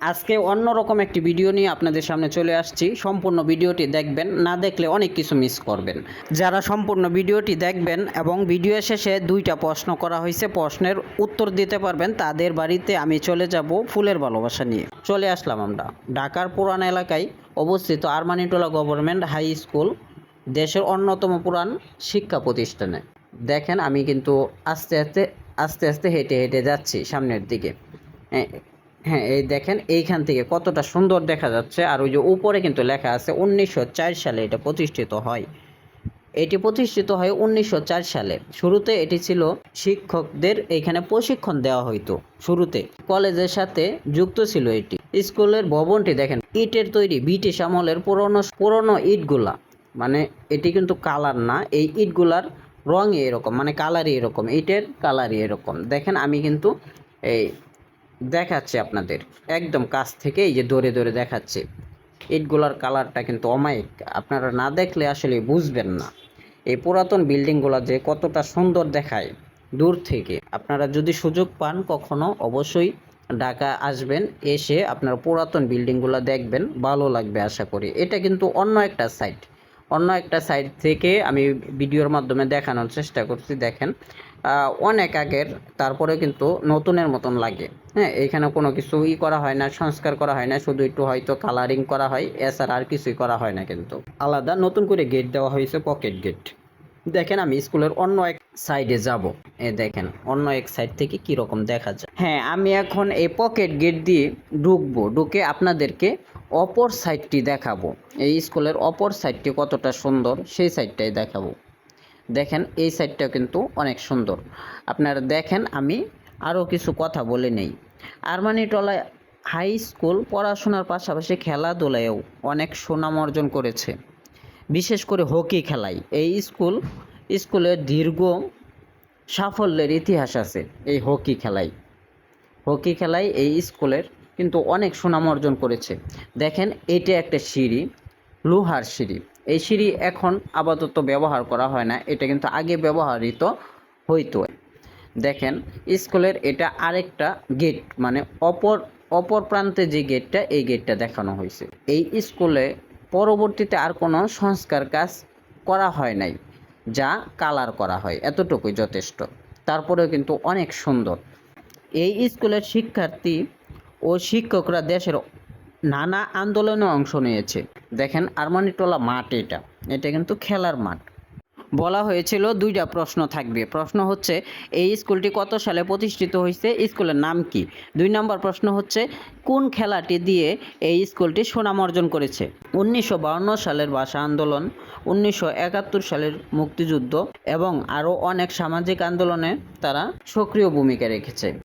আজকে অন্যরকম একটি ভিডিও নিয়ে আপনাদের সামনে চলে আসছি। সম্পূর্ণ ভিডিওটি দেখবেন, না দেখলে অনেক কিছু মিস করবেন। যারা সম্পূর্ণ ভিডিওটি দেখবেন এবং ভিডিও শেষে দুইটা প্রশ্ন করা হয়েছে, প্রশ্নের উত্তর দিতে পারবেন, তাদের বাড়িতে আমি চলে যাব ফুলের ভালোবাসা নিয়ে। চলে আসলাম আমরা। ঢাকার পুরান এলাকায় অবস্থিত আরমানিটোলা গভর্নমেন্ট হাই স্কুল, দেশের অন্যতম পুরান শিক্ষা প্রতিষ্ঠানে। দেখেন, আমি কিন্তু আস্তে আস্তে আস্তে আস্তে হেঁটে হেঁটে যাচ্ছি সামনের দিকে। হ্যাঁ, এই দেখেন এইখান থেকে কতটা সুন্দর দেখা যাচ্ছে। আর ওই যে উপরে কিন্তু লেখা আছে উনিশশো চার সালে এটা প্রতিষ্ঠিত হয়। এটি প্রতিষ্ঠিত হয় উনিশশো চার সালে। শুরুতে এটি ছিল শিক্ষকদের এখানে প্রশিক্ষণ দেওয়া হইতো শুরুতে। কলেজের সাথে যুক্ত ছিল এটি। স্কুলের ভবনটি দেখেন ইটের তৈরি ব্রিটিশ আমলের পুরনো পুরনো ইটগুলা। মানে এটি কিন্তু কালার না এই ইটগুলার রঙই এরকম মানে কালারই এরকম ইটের কালারই এরকম। দেখেন আমি কিন্তু এই দেখাচ্ছি আপনাদের। একদম কাছ থেকে এই যে দৌড়ে দৌড়ে দেখাচ্ছে। ইটগুলার কালারটা কিন্তু অমায়িক। আপনারা না দেখলে আসলে বুঝবেন না। এই পুরাতন বিল্ডিংগুলো যে কতটা সুন্দর দেখায় দূর থেকে। আপনারা যদি সুযোগ পান কখনো অবশ্যই ঢাকা আসবেন, এসে আপনার পুরাতন বিল্ডিংগুলো দেখবেন, ভালো লাগবে আশা করি। এটা কিন্তু অন্য একটা সাইট। অন্য একটা সাইড থেকে আমি ভিডিওর মাধ্যমে দেখানোর চেষ্টা করছি, দেখেন। অনেক আগের তারপরে কিন্তু নতুনের মতন লাগে। হ্যাঁ এখানে কোনো কিছু ই করা হয় না, সংস্কার করা হয় না, শুধু একটু হয়তো কালারিং করা হয়, এছাড়া আর কিছুই করা হয় না কিন্তু। আলাদা, নতুন করে গেট দেওয়া হয়েছে পকেট গেট দেখেন আমি স্কুলের অন্য এক সাইডে যাব। এ দেখেন, অন্য এক সাইড থেকে কি রকম দেখা যায়। হ্যাঁ আমি এখন এই পকেট গেট দিয়ে ঢুকবো, ঢুকে আপনাদেরকে অপর সাইডটি দেখাবো। এই স্কুলের অপর সাইডটি কতটা সুন্দর, সেই সাইডটাই দেখাবো। দেখেন, এই সাইডটা কিন্তু অনেক সুন্দর। আপনারা দেখেন, আমি আরও কিছু কথা বলে নেই। আরমানিটলা হাই স্কুল পড়াশোনার পাশাপাশি খেলাধুলায়ও অনেক সুনাম অর্জন করেছে। বিশেষ করে হকি খেলায় এই স্কুল, স্কুলের দীর্ঘ সাফল্যের ইতিহাস আছে এই হকি খেলায় হকি খেলায় এই স্কুলের কিন্তু অনেক সুনাম অর্জন করেছে। দেখেন, এটা একটা সিঁড়ি, লোহার সিঁড়ি। এই সিঁড়ি এখন আপাতত ব্যবহার করা হয় না, এটা কিন্তু আগে ব্যবহৃত হইতো। দেখেন, স্কুলের এটা আরেকটা গেট মানে অপর অপর প্রান্তে যে গেটটা, এই গেটটা দেখানো হয়েছে। এই স্কুলে পরবর্তীতে আর কোনো সংস্কার কাজ করা হয় নাই, যা কালার করা হয়, এতটুকুই যথেষ্ট। তারপরেও কিন্তু অনেক সুন্দর। এই স্কুলের শিক্ষার্থী ও শিক্ষকরা দেশের নানা আন্দোলনে অংশ নিয়েছে। দেখেন, আরমানিটোলা মাঠ এটা। এটা কিন্তু খেলার মাঠ। বলা হয়েছিল দুইটা প্রশ্ন থাকবে। প্রশ্ন হচ্ছে, এই স্কুলটি কত সালে প্রতিষ্ঠিত হয়েছে? স্কুলের নাম কি? দুই নম্বর প্রশ্ন হচ্ছে, কোন খেলাটি দিয়ে এই স্কুলটি সুনাম অর্জন করেছে? উনিশশো সালের ভাষা আন্দোলন, উনিশশো একাত্তর সালের মুক্তিযুদ্ধ এবং আরও অনেক সামাজিক আন্দোলনে তারা সক্রিয় ভূমিকা রেখেছে।